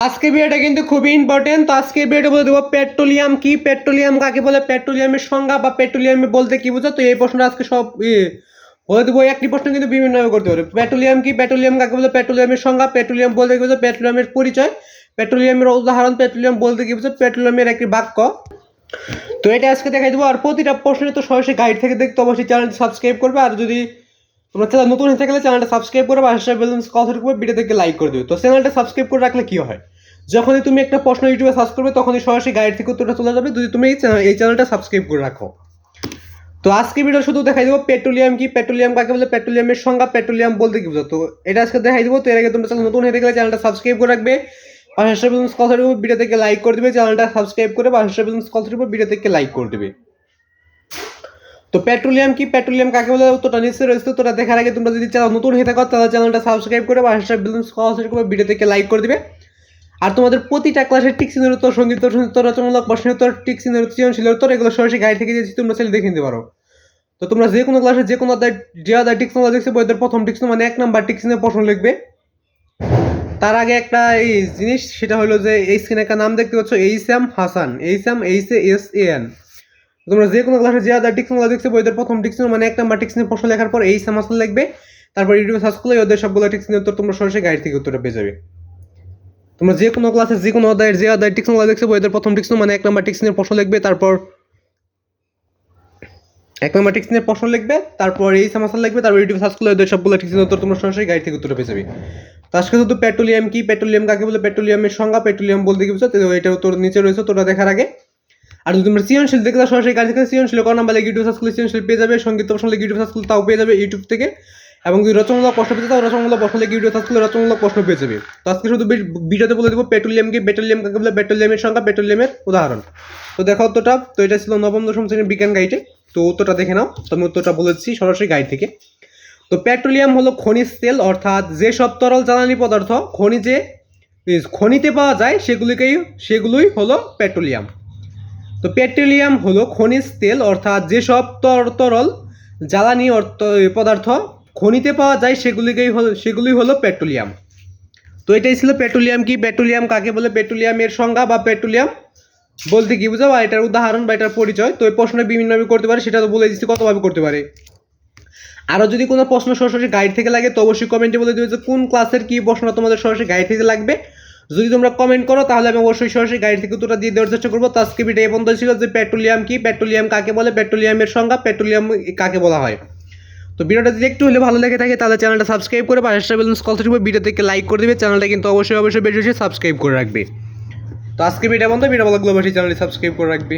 আজকে ভিডিওটা কিন্তু খুবই ইম্পর্টেন্ট তো আজকে ভিডিওটা বলে দেবো পেট্রোলিয়াম কি? পেট্রোলিয়াম কাকে বলে? পেট্রোলিয়ামের সংজ্ঞা বা পেট্রোলিয়াম বলতে কি বোঝো? তো এই প্রশ্নটা আজকে সব ইয়ে, বলে দেবো। একটি প্রশ্ন কিন্তু বিভিন্নভাবে করতে পারে পেট্রোলিয়াম কি? পেট্রোলিয়াম কাকে বলে? পেট্রোলিয়ামের সংজ্ঞা পেট্রোলিয়াম বলতে কি বোঝো? পেট্রোলিয়ামের পরিচয় পেট্রোলিয়ামের উদাহরণ পেট্রোলিয়াম বলতে কি বোঝো? পেট্রোলিয়ামের একটি বাক্য। তো এটা আজকে দেখাই দেবো। আর প্রতিটা প্রশ্নের তো সরাসরি গাইড থেকে দেখতে অবশ্যই চ্যানেলটি সাবস্ক্রাইব করবে। আর যদি তোমরা চ্যানেল নতুন হয়ে থাকলে চ্যানেলটা সাবস্ক্রাইব করে বা হাসা ব্যালেন্স কথার উপর ভিডিও থেকে লাইক করে দিও। তো চ্যানেলটা সাবস্ক্রাইব করে রাখলে কি হয়? যখনই তুমি একটা প্রশ্ন ইউটিউবে সার্চ করবে, তখনই সরাসরি গাইড থেকে উত্তরটা চলে যাবে। যদি তুমি এই চ্যানেল এই চ্যানেলটা সাবস্ক্রাইব করে রাখো। তো আজকে ভিডিও শুধু দেখাই দেবো পেট্রোলিয়াম কি? পেট্রোলিয়াম কাকে বলে? পেট্রোলিয়ামের সংজ্ঞা পেট্রোলিয়াম বলতে কি বুঝো তো এটা আজকে দেখাই দেবো। তো এর আগে তোমরা চ্যানেল নতুন হয়ে থাকলে চ্যানেলটা সাবস্ক্রাইব করে রাখবে। হাসা ব্যালেন্স কথার উপর ভিডিও থেকে লাইক করে দিবে। চ্যানেলটা সাবস্ক্রাইব করে বা হাসা ব্যালেন্স কথার উপর ভিডিও থেকে লাইক করে দিবে। তো পেট্রোলিয়াম কি পেট্রোলিয়াম কাকে বলে? উত্তরটা নিশ্চয়ই রয়েছে। তোটা দেখার আগে তোমরা যদি চ্যানেল নতুন হয়ে থাকো, তাহলে চ্যানেলটা সাবস্ক্রাইব করে বা হাসা ব্যালেন্স কথার উপর ভিডিও থেকে লাইক করে দিবে। আর তোমাদের প্রতিটা ক্লাসের টিক্সিনের উত্তর, সংগীত উত্তর রচনামূলক প্রশ্নের উত্তর টিক্সিনের সৃজনশীল উত্তর এগুলো সরাসরি গাইড থেকে দিয়েছি তোমরা সেটা দেখে নিতে পারো। তো তোমরা যে কোনো ক্লাসে যে কোনো অধ্যায়, যে অধ্যায় টিক্স তোমরা দেখছ বইদের প্রথম টিক্স মানে এক নাম্বার টিক্সিনের প্রশ্ন লিখবে। তার আগে একটা এই জিনিস, সেটা হলো যে এই স্ক্রিনে একটা নাম দেখতে পাচ্ছ H M Hasan H M H A S A N তোমরা যে কোনো ক্লাসে যে টিক্স তোমরা দেখছ বইদের প্রথম টিক্স মানে এক নাম্বার টিক্সিনের প্রশ্ন লেখার পর এইচ এম হাসান লিখবে। তারপর ইউটিউবে সার্চ করলে ওদের সবগুলো টিক্সিনের উত্তর তোমরা সরাসরি গাইড থেকে উত্তরটা পেয়ে যাবে। তোমরা যে কোনো ক্লাসে যে কোনো অধ্যায়ের, যে অধ্যায় টিক্স তোমরা দেখছ বইদের প্রথম টিক্স মানে এক নাম্বার টিক্সিনের প্রশ্ন লিখবে, তারপর এক নম্বর টিক্সিনের প্রশ্ন লিখবে, তারপর এই সামাসাল লিখবে, তারপর ইউটিউব সার্চ করলে ওদের সবগুলো টিক্সিনের উত্তর তোমরা সরাসরি গাইড থেকে উত্তর পেয়ে যাবে। সাথে শুধু পেট্রোলিয়াম কি? পেট্রোলিয়াম কাকে বলে? পেট্রোলিয়ামের সংজ্ঞা পেট্রোলিয়াম বলতে কি বুঝছ? তো এটার উত্তর নিচে রয়েছে তোরা দেখার আগে। আর যদি তোমরা সৃজনশীল দেখতে চাও সরাসরি গাড়ি থেকে সৃজনশীল কর নাম্বার ইউটিউব করলে সৃজনশীল পেয়ে যাবে সংগীত প্রশ্ন লিখে ইউটিউব করলে তাও পেয়ে যাবে ইউটিউব থেকে। এবং যদি রচনামূলক প্রশ্ন পেতে চাও, রচনামূলক প্রশ্ন লিখে ইউটিউব করলে রচনামূলক প্রশ্ন পেয়ে যাবে। তো আজকে শুধু ভিডিওতে বলে দেবো পেট্রোলিয়াম কি পেট্রোলিয়াম কাকে বলে পেট্রোলিয়ামের সংখ্যা পেট্রোলিয়ামের উদাহরণ। তো দেখো উত্তরটা, তো এটা ছিল নবম, দশম শ্রেণির বিজ্ঞান গাইডে। তো উত্তরটা দেখে নাও আমি উত্তরটা বলেছি সরাসরি গাইড থেকে। তো পেট্রোলিয়াম হলো খনিজ তেল, অর্থাৎ যেসব তরল জ্বালানি পদার্থ খনিজে খনিতে পাওয়া যায়, সেগুলিকেই, সেগুলোই হলো পেট্রোলিয়াম তো পেট্রোলিয়াম হলো খনিজ তেল, অর্থাৎ যেসব তর- তরল, জ্বালানি পদার্থ খনিতে পাওয়া যায়, সেগুলিকেই হলো সেগুলি হলো পেট্রোলিয়াম। তো এটাই ছিল পেট্রোলিয়াম কি? পেট্রোলিয়াম কাকে বলে? পেট্রোলিয়ামের সংজ্ঞা বা পেট্রোলিয়াম? বলতে কি বুঝো বা এটার উদাহরণ বা এটার পরিচয়? তো এই প্রশ্ন বিভিন্নভাবে করতে পারে, সেটা তো বলে দিচ্ছি, কতভাবে করতে পারে? আরও যদি কোনো প্রশ্ন সরাসরি গাইড থেকে লাগে, তো অবশ্যই কমেন্টে বলে দেবে যে কোন ক্লাসের কী প্রশ্ন তোমাদের সরাসরি গাইড থেকে লাগবে? যদি তোমরা কমেন্ট করো, তাহলে আমি অবশ্যই সরাসরি গাড়ি থেকে উত্তরটা দিয়ে দেওয়ার চেষ্টা করব। তার স্ক্রিপ্ট এই বন্ধ ছিল যে পেট্রোলিয়াম কি? পেট্রোলিয়াম কাকে বলে? পেট্রোলিয়ামের সংজ্ঞা পেট্রোলিয়াম কাকে বলা হয়? তো ভিডিওটা যদি একটু হলে ভালো লেগে থাকে, তাহলে চ্যানেলটা সাবস্ক্রাইব করে পাশে হাসটা কল থাকবে ভিডিও থেকে লাইক করে দেবে। চ্যানেলটা কিন্তু অবশ্যই অবশ্যই বেশি বেশি সাবস্ক্রাইব করে রাখবে। তো আজকে ভিডিও বন্ধ ভিডিও ভালো লাগলে অবশ্যই চ্যানেলটি সাবস্ক্রাইব করে রাখবে।